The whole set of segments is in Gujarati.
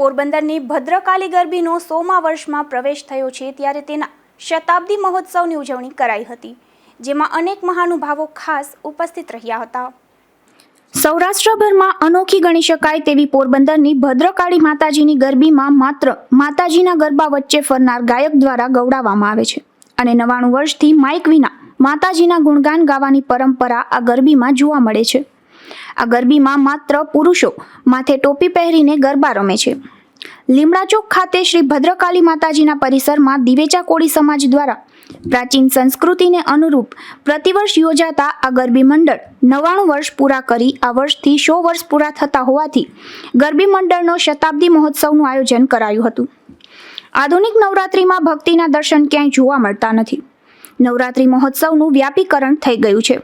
પોરબંદરની ભદ્રકાલી ગરબીનો સોમા વર્ષમાં પ્રવેશ થયો છે ત્યારે તેના શતાબ્દી મહોત્સવની ઉજવણી કરાઈ હતી, જેમાં અનેક મહાનુભાવો ખાસ ઉપસ્થિત રહ્યા હતા. સૌરાષ્ટ્રભરમાં અનોખી ગણી શકાય તેવી પોરબંદરની ભદ્રકાળી માતાજીની ગરબીમાં માત્ર માતાજીના ગરબા વચ્ચે ફરનાર ગાયક દ્વારા ગૌડાવવામાં આવે છે અને નવાણું વર્ષથી માઇક વિના માતાજીના ગુણગાન ગાવાની પરંપરા આ ગરબીમાં જોવા મળે છે. આ ગરબીમાં માત્ર પુરુષો માથે ટોપી પહેરીને ગરબા રમે છે. લીમડા ચોક ખાતે શ્રી ભદ્રકાળી માતાજીના પરિસરમાં દિવેચા કોળી સમાજ દ્વારા પ્રાચીન સંસ્કૃતિને અનુરૂપ પ્રતિવર્ષ યોજાતા આ ગરબી મંડળ નવાણું વર્ષ પૂરા કરી આ વર્ષથી સો વર્ષ પૂરા થતા હોવાથી ગરબી મંડળનો શતાબ્દી મહોત્સવનું આયોજન કરાયું હતું. આધુનિક નવરાત્રિમાં ભક્તિના દર્શન ક્યાંય જોવા મળતા નથી. નવરાત્રિ મહોત્સવનું વ્યાપીકરણ થઈ ગયું છે.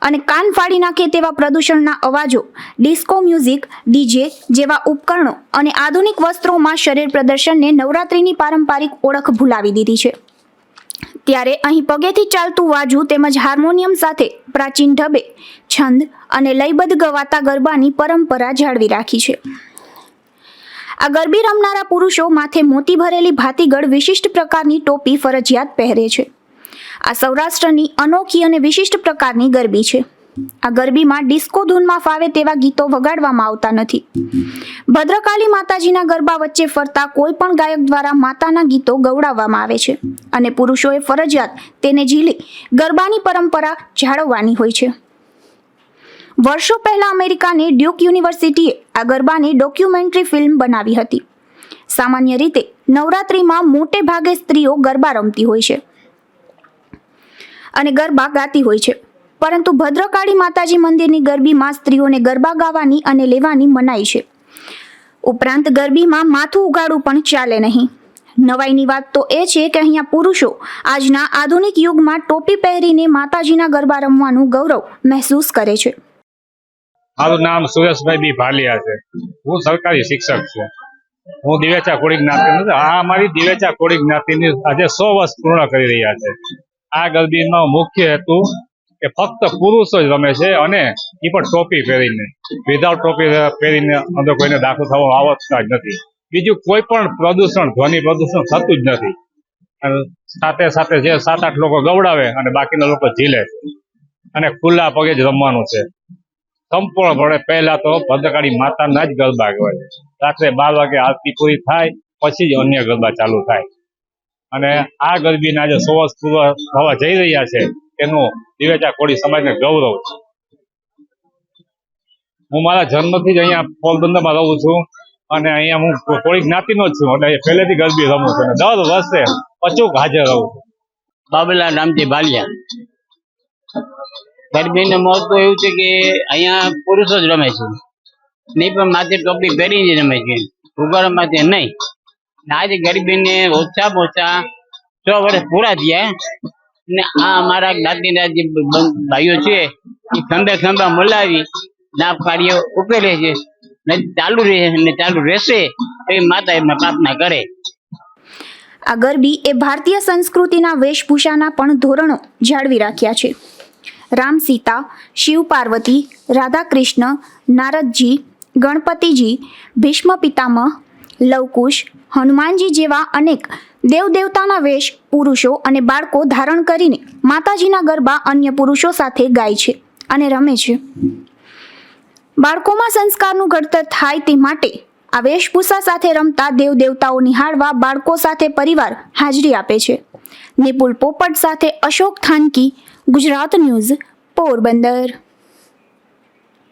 અને કાન ફાડી નાખે તેવા પ્રદૂષણના અવાજો, ડિસ્કો મ્યુઝિક, ડીજે જેવા ઉપકરણો અને આધુનિક વસ્ત્રોમાં શરીર પ્રદર્શનને નવરાત્રિની પારંપરિક ઓળખ ભૂલાવી દીધી છે. ત્યારે અહીં પગેથી ચાલતું વાજુ તેમજ હાર્મોનિયમ સાથે પ્રાચીન ઢબે, છંદ અને લયબદ્ધ ગવાતા ગરબાની પરંપરા જાળવી રાખી છે. આ ગરબી રમનારા પુરુષો માથે મોતી ભરેલી ભાતીગળ વિશિષ્ટ પ્રકારની ટોપી ફરજિયાત પહેરે છે. આ સૌરાષ્ટ્રની અનોખી અને વિશિષ્ટ પ્રકારની ગરબી છે. આ ગરબીમાં ડિસ્કો ધૂનમાં ફાવે તેવા ગીતો વગાડવામાં આવતા નથી. ભદ્રકાળી માતાજીના ગરબા વચ્ચે ફરતા કોઈ પણ ગાયક દ્વારા માતાના ગીતો ગવડાવવામાં આવે છે અને પુરુષોએ ફરજિયાત તેને ઝીલી ગરબાની પરંપરા જાળવવાની હોય છે. વર્ષો પહેલા અમેરિકાની ડ્યુક યુનિવર્સિટીએ આ ગરબાની ડોક્યુમેન્ટરી ફિલ્મ બનાવી હતી. સામાન્ય રીતે નવરાત્રિમાં મોટે ભાગે સ્ત્રીઓ ગરબા રમતી હોય છે. અને ગરબા ગાતી હોય છે. પરંતુ ભદ્રકાળી માતાજી મંદિરની ગરબીમાં સ્ત્રીઓને ગરબા ગાવાની અને લેવાની મનાઈ છે. ઉપરાંત ગરબીમાં માથું ઉગાડવું પણ ચાલે નહીં. નવાઈની વાત તો એ છે કે અહીંયા પુરુષો આજના આધુનિક યુગમાં ટોપી પહેરીને માતાજીના ગરબા રમવાનું ગૌરવ મહેસૂસ કરે છે. મારું નામ સુરેશભાઈ બી ભાલિયા છે. હું સરકારી શિક્ષક છું. હું દિવેચા કોળી જ્ઞાતિ આ અમારી દિવેચા કોળી જ્ઞાતિની આજે સો વર્ષ પૂર્ણ કરી રહ્યા છે. આ ગરબીનો મુખ્ય હેતુ કે ફક્ત પુરુષો જ રમે છે અને એ પણ ટોપી પહેરીને. વિધાઉટ ટોપી પહેરીને અંદર કોઈને દાખલ થવા આવતા જ નથી. બીજું કોઈ પણ પ્રદૂષણ, ધ્વનિ પ્રદૂષણ થતું જ નથી. અને સાથે સાથે જે સાત આઠ લોકો ગવડાવે અને બાકીના લોકો ઝીલે અને ખુલ્લા પગે જ રમવાનું છે. સંપૂર્ણપણે પહેલા તો ભદ્રકાળી માતાના જ ગરબા કહેવાય રાત્રે બાર વાગે આરતી પૂરી થાય, પછી જ અન્ય ગરબા ચાલુ થાય. અને આ ગરબીના જે સો વર્ષ પૂર્વ થવા જઈ રહ્યા છે, એનું દિવેચા કોળી સમાજને ગૌરવ છે. હું મારા જન્મથી જ અહીંયા પોરબંદરમાં રહું છું અને અહીંયા હું કોળી જ્ઞાતિનો જ છું. એટલે પહેલેથી ગરબી રમું છું અને દર વર્ષે અચૂક હાજર રહું છું. બાબલા નામથી ભાલિયા. ગરબીનું મહત્વ એવું છે કે અહીંયા પુરુષો જ રમે છે. નહીં પણ માથે ટોપી પહેરીને રમે છે. ઉગાડા માથે નહીં. આજે ગરીબીને ઓછામાં ઓછા છ વર્ષ પૂરા થયા ને આ અમારા જ્ઞાતિના જે ભાઈઓ છે, એ ખંભે ખંભા મલાવી ના કાર્ય ઉકેલે છે ને ચાલુ રહે ને ચાલુ રહેશે એ માતા એમને પ્રાર્થના કરે. આ ગરબી એ ભારતીય સંસ્કૃતિના વેશભૂષાના પણ ધોરણો જાળવી રાખ્યા છે. રામ સીતા, શિવ પાર્વતી રાધા કૃષ્ણ નારદજી, ગણપતિજી, ભીષ્મ પિતામહ લવકુશ, હનુમાનજી જેવા અનેક દેવદેવતાના વેશ, પુરુષો અને બાળકો ધારણ કરીને માતાજીના ગરબા અન્ય પુરુષો સાથે ગાય છે અને રમે છે. બાળકોમાં સંસ્કારનું ઘડતર થાય તે માટે આ વેશભૂષા સાથે રમતા દેવદેવતાઓ નિહાળવા બાળકો સાથે પરિવાર હાજરી આપે છે. નિપુલ પોપટ સાથે અશોક થાનકી, ગુજરાત ન્યૂઝ, પોરબંદર.